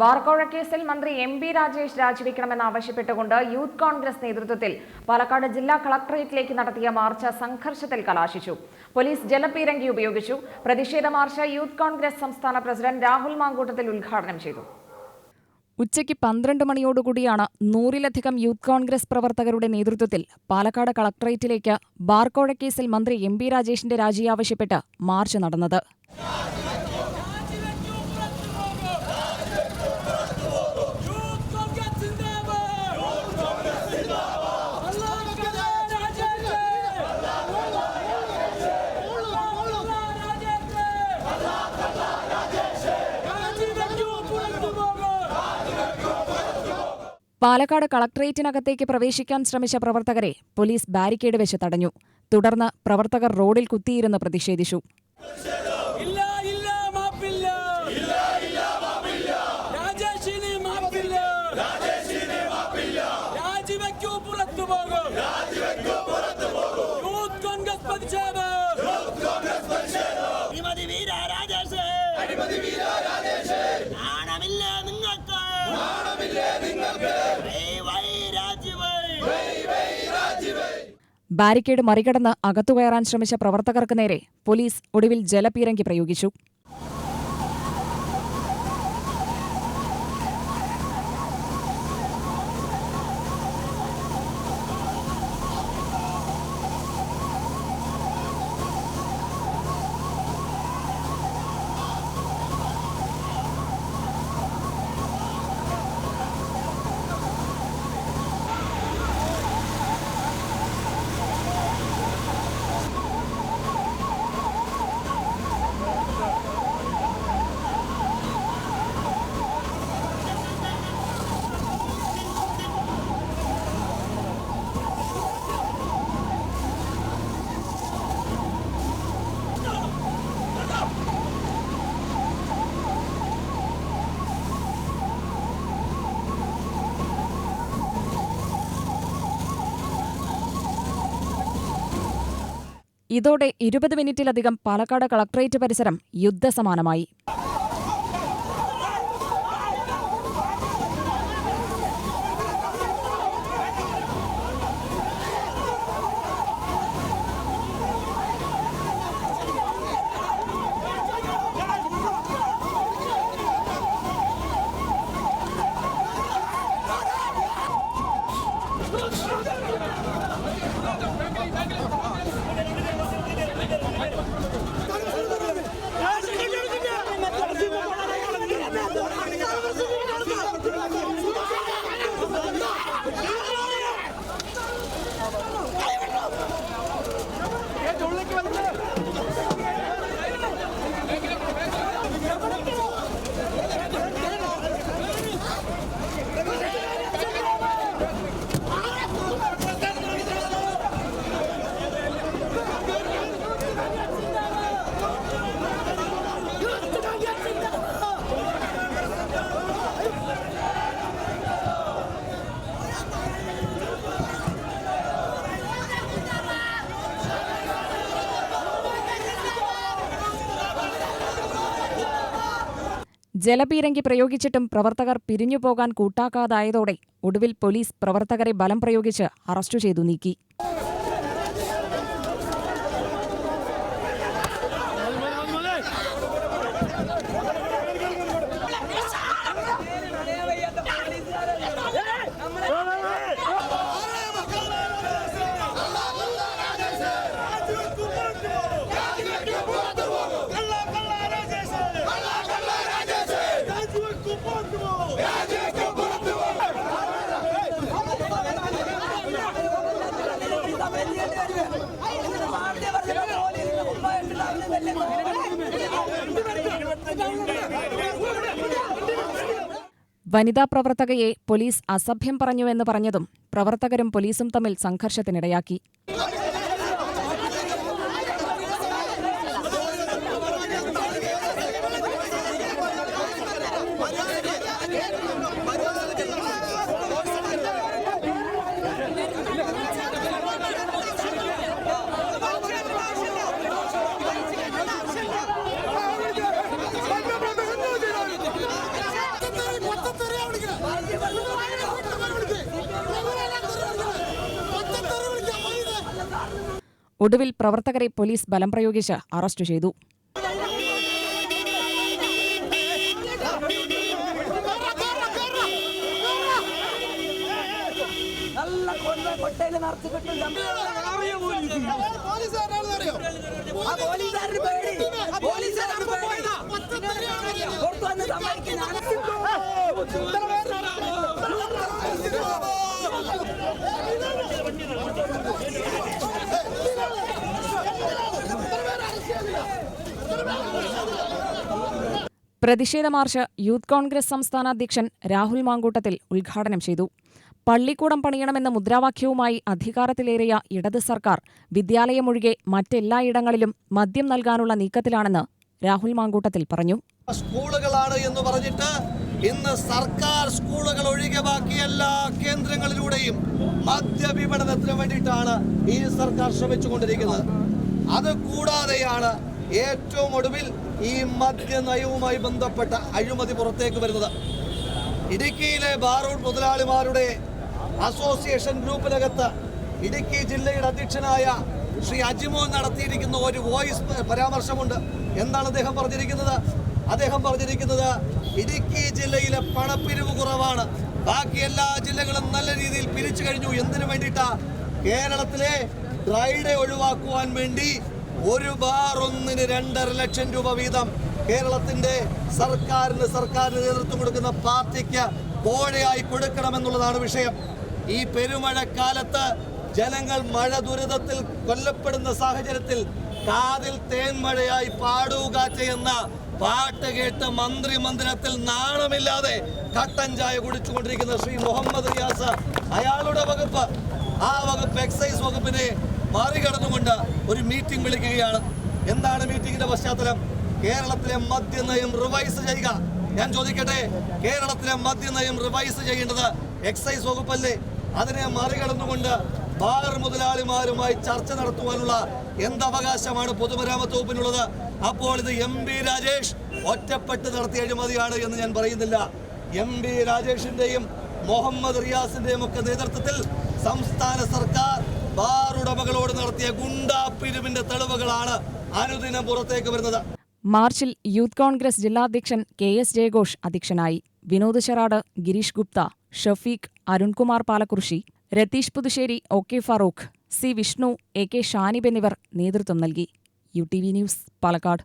ബാർക്കോഴ കേസിൽ മന്ത്രി M B Rajesh രാജിവെക്കണമെന്ന് ആവശ്യപ്പെട്ടുകൊണ്ട് യൂത്ത് കോൺഗ്രസ് നേതൃത്വത്തിൽ പാലക്കാട് ജില്ലാ കളക്ടറേറ്റിലേക്ക് നടത്തിയ മാർച്ച് സംഘർഷത്തിൽ കലാശിച്ചു. പോലീസ് ജലപീരങ്കി ഉപയോഗിച്ചു. പ്രതിഷേധ മാർച്ച് യൂത്ത് കോൺഗ്രസ് സംസ്ഥാന പ്രസിഡന്റ് രാഹുൽ മാങ്കൂട്ടത്തിൽ ഉദ്ഘാടനം ചെയ്തു. ഉച്ചയ്ക്ക് പന്ത്രണ്ട് മണിയോടുകൂടിയാണ് നൂറിലധികം യൂത്ത് കോൺഗ്രസ് പ്രവർത്തകരുടെ നേതൃത്വത്തിൽ പാലക്കാട് കളക്ടറേറ്റിലേക്ക് ബാർക്കോഴ കേസിൽ മന്ത്രി എം ബി രാജേഷിന്റെ രാജി ആവശ്യപ്പെട്ട് മാർച്ച് നടന്നത്. പാലക്കാട് കളക്ടറേറ്റിനകത്തേക്ക് പ്രവേശിക്കാൻ ശ്രമിച്ച പ്രവർത്തകരെ പോലീസ് ബാരിക്കേഡ് വെച്ച് തടഞ്ഞു. തുടർന്ന് പ്രവർത്തകർ റോഡിൽ കുത്തിയിരുന്ന് പ്രതിഷേധിച്ചു. രാജിവെക്കൂ പുറത്തു പോകും. യൂത്ത് കോൺഗ്രസ് പ്രതിഷേധം യൂത്ത് കോൺഗ്രസ് പ്രതിഷേധം അഴിമതി വീര രാജേഷ് അഴിമതി വീര രാജേഷ് നാണമില്ല നിങ്ങൾക്ക് നാണമില്ല നിങ്ങൾക്ക് വൈ വൈ രാജിവൈ വൈ വൈ രാജിവൈ ബാരിക്കേഡ് മറികടന്ന് അകത്തുകയറാൻ ശ്രമിച്ച പ്രവർത്തകർക്ക് നേരെ പോലീസ് ഒടുവിൽ ജലപീരങ്കി പ്രയോഗിച്ചു ഇതോടെ ഇരുപത് മിനിറ്റിലധികം പാലക്കാട് കളക്ടറേറ്റ് പരിസരം യുദ്ധസമാനമായി. ജലപീരങ്കി പ്രയോഗിച്ചിട്ടും പ്രവർത്തകർ പിരിഞ്ഞുപോകാൻ കൂട്ടാക്കാതായതോടെ ഒടുവിൽ പോലീസ് പ്രവർത്തകരെ ബലം പ്രയോഗിച്ച് അറസ്റ്റു ചെയ്തു നീക്കി. വനിതാ പ്രവർത്തകയെ പോലീസ് അസഭ്യം പറഞ്ഞുവെന്ന് പറഞ്ഞതും പ്രവർത്തകരും പോലീസും തമ്മിൽ സംഘർഷത്തിനിടയാക്കി. ഒടുവിൽ പ്രവർത്തകരെ പോലീസ് ബലം പ്രയോഗിച്ച് അറസ്റ്റ് ചെയ്തു. കൊട്ടയിൽ പ്രതിഷേധ മാർച്ച് യൂത്ത് കോൺഗ്രസ് സംസ്ഥാന അധ്യക്ഷൻ രാഹുൽ മാങ്കൂട്ടത്തിൽ ഉദ്ഘാടനം ചെയ്തു. പള്ളിക്കൂടം പണിയണമെന്ന മുദ്രാവാക്യവുമായി അധികാരത്തിലേറിയ ഇടത് സർക്കാർ വിദ്യാലയമൊഴികെ മറ്റെല്ലായിടങ്ങളിലും മദ്യം നൽകാനുള്ള നീക്കത്തിലാണെന്ന് രാഹുൽ മാങ്കൂട്ടത്തിൽ പറഞ്ഞു. സ്കൂളുകളാണ് എന്ന് പറഞ്ഞിട്ട് ഇന്ന് സർക്കാർ സ്കൂളുകൾ ഒഴികെ ബാക്കി എല്ലാ കേന്ദ്രങ്ങളിലൂടെയും മദ്യവിപണനത്തിന് വേണ്ടിയിട്ടാണ് ഈ സർക്കാർ ശ്രമിച്ചുകൊണ്ടിരിക്കുന്നത്. അത് കൂടാതെയാണ് ഏറ്റവും ഒടുവിൽ ഈ മദ്യ നയവുമായി ബന്ധപ്പെട്ട അഴിമതി പുറത്തേക്ക് വരുന്നത്. ഇടുക്കിയിലെ ബാറൂട്ട് മുതലാളിമാരുടെ അസോസിയേഷൻ ഗ്രൂപ്പിനകത്ത് ഇടുക്കി ജില്ലയുടെ അധ്യക്ഷനായ ശ്രീ അജിമോൻ നടത്തിയിരിക്കുന്ന ഒരു വോയിസ് പരാമർശമുണ്ട്. എന്താണ് അദ്ദേഹം പറഞ്ഞിരിക്കുന്നത്? അദ്ദേഹം പറഞ്ഞിരിക്കുന്നത് ഇടുക്കി ജില്ലയിലെ പണപ്പിരിവ് കുറവാണ്. ബാക്കി എല്ലാ ജില്ലകളും നല്ല രീതിയിൽ പിരിച്ചു കഴിഞ്ഞു. എന്തിനു വേണ്ടിയിട്ടാ? കേരളത്തിലെ ഡ്രൈഡേ ഒഴിവാക്കുവാൻ വേണ്ടി ഒരു ബാർ ഒന്നിന് രണ്ടര ലക്ഷം രൂപ വീതം കേരളത്തിന്റെ സർക്കാരിന് സർക്കാരിന് നേതൃത്വം കൊടുക്കുന്ന പാർട്ടിക്ക് കോഴയായി കൊടുക്കണമെന്നുള്ളതാണ് വിഷയം. ഈ പെരുമഴക്കാലത്ത് ജനങ്ങൾ മഴ ദുരിതത്തിൽ കൊല്ലപ്പെടുന്ന സാഹചര്യത്തിൽ കാതിൽ തേൻമഴയായി പാടുക എന്ന പാട്ട് കേട്ട് മന്ത്രി മന്ദിരത്തിൽ നാണമില്ലാതെ കട്ടൻ ചായ കുടിച്ചുകൊണ്ടിരിക്കുന്ന ശ്രീ മുഹമ്മദ് റിയാസ് അയാളുടെ വകുപ്പ്. ആ വകുപ്പ് എക്സൈസ് വകുപ്പിനെ മറികടന്നുകൊണ്ട് ഒരു മീറ്റിംഗ് വിളിക്കുകയാണ്. എന്താണ് മീറ്റിംഗിന്റെ പശ്ചാത്തലം? കേരളത്തിലെ മദ്യനയം റിവൈസ് ചെയ്യുക. ഞാൻ ചോദിക്കട്ടെ കേരളത്തിലെ മദ്യനയം റിവൈസ് ചെയ്യേണ്ടത് എക്സൈസ് വകുപ്പല്ലേ? അതിനെ മറികടന്നുകൊണ്ട് ബാർ മുതലാളിമാരുമായി ചർച്ച നടത്തുവാനുള്ള എന്തവകാശമാണ് പൊതുമരാമത്ത് വകുപ്പിനുള്ളത്? അപ്പോൾ ഇത് എം ബി രാജേഷ് ഒറ്റപ്പെട്ട് നടത്തിയ അഴിമതിയാണ് എന്ന് ഞാൻ പറയുന്നില്ല. എം ബി രാജേഷിന്റെയും മുഹമ്മദ് റിയാസിന്റെയും ഒക്കെ നേതൃത്വത്തിൽ സംസ്ഥാന സർക്കാർ ബാർ ഉടമകളോട് നടത്തിയ ഗുണ്ടാ പിരിവിന്റെ തെളിവുകളാണ് അനുദിനം പുറത്തേക്ക് വരുന്നത്. മാർച്ചിൽ യൂത്ത് കോൺഗ്രസ് ജില്ലാധ്യക്ഷൻ കെ എസ് ജയഘോഷ് അധ്യക്ഷനായി. Vinod ശരാട് Girish Gupta Shafeeq Arunkumar Palakkurissi Ratheesh Puthussery O K Farooq C Vishnu A K Shanib എന്നിവർ നേതൃത്വം നൽകി. U T V news Palakkad.